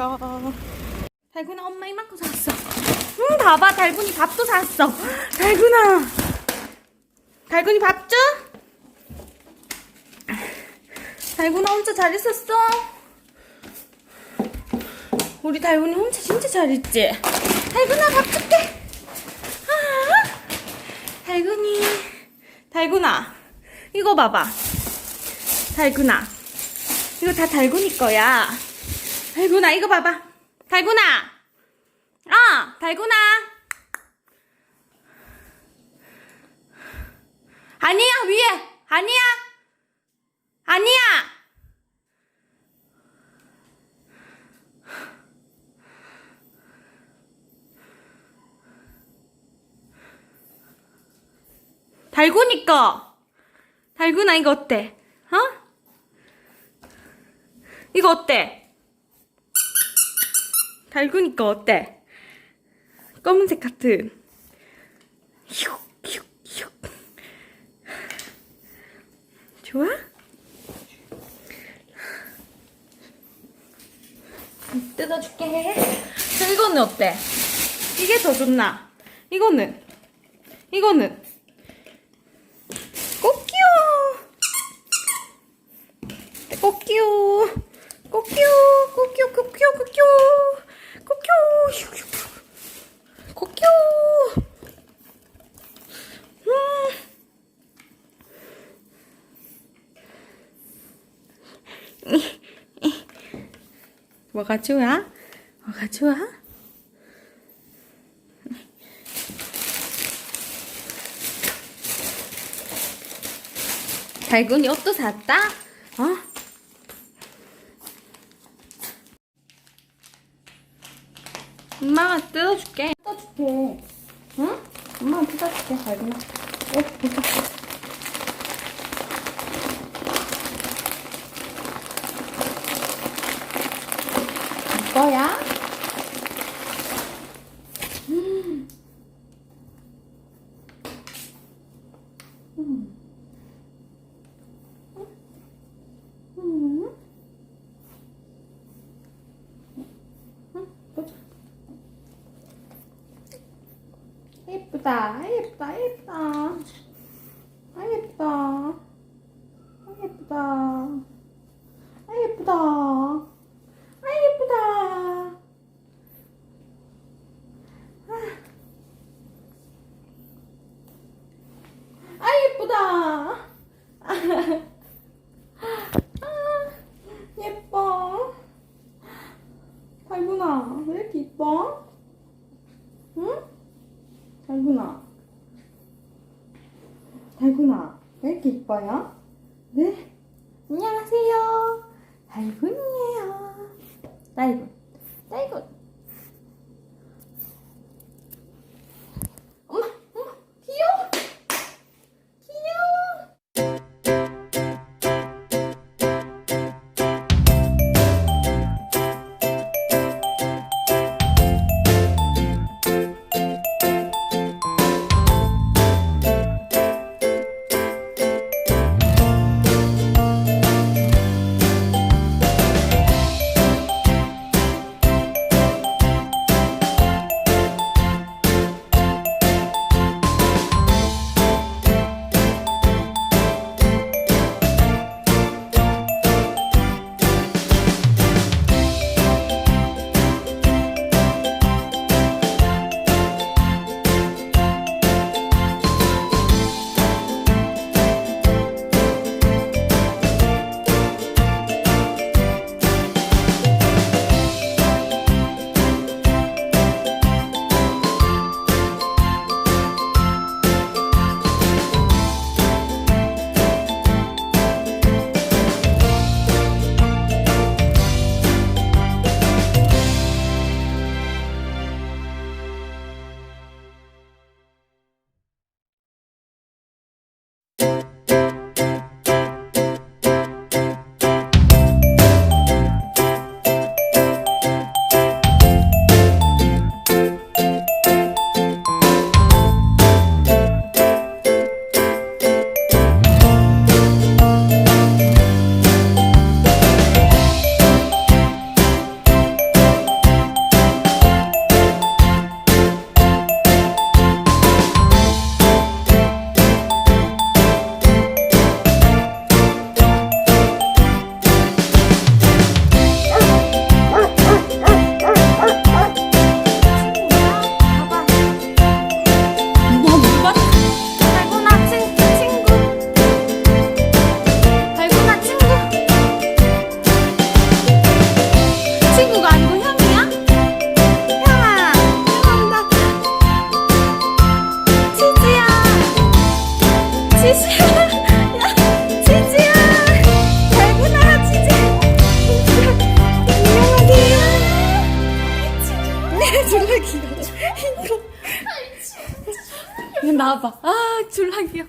이거. 달구나 엄마 이만큼 샀어. 응, 봐봐. 달구니 밥도 샀어. 달구나. 달구니 밥 줘? 달구나 혼자 잘 있었어? 우리 달구니 혼자 진짜 잘 있지? 달구나 밥 줄게. 아, 달구니. 달구나. 이거 봐봐. 달구나. 이거 다 달구니 거야. 달구나, 이거 봐봐. 달구나! 어, 달구나! 아니야, 위에! 아니야! 아니야! 달구니 거! 달구나, 이거 어때? 어? 이거 어때? 달구니까 어때? 검은색 하트. 휴, 휴, 휴. 좋아? 뜯어줄게. 저 이거는 어때? 이게 더 좋나? 이거는? 이거는? 꽃기요! 꽃기요! 꽃기요! 꽃기요! 꽃기요! 꽃기요! 꽃기요! 꽃기요! 음. 뭐가 좋아? 뭐가 좋아? 달군이 옷도 샀다? 어? 엄마가 뜯어줄게. 뜯어줄게. 응? 엄마가 뜯어줄게, 달군아. 옷 보자. 이거야? 음. 음. 음. 음, 보자. 예쁘다, 예쁘다, 예쁘다. 아, 예쁘다. 아, 예쁘다. 아, 예쁘다. 아, 예쁘다. 아, 예쁘다. 아, 예뻐. 달구나, 왜 이렇게 이뻐? 응? 달구나. 달구나, 이뻐요? 네? 안녕하세요. 달군이에요. 달군, 달군. 봐봐. 아, 줄라기요.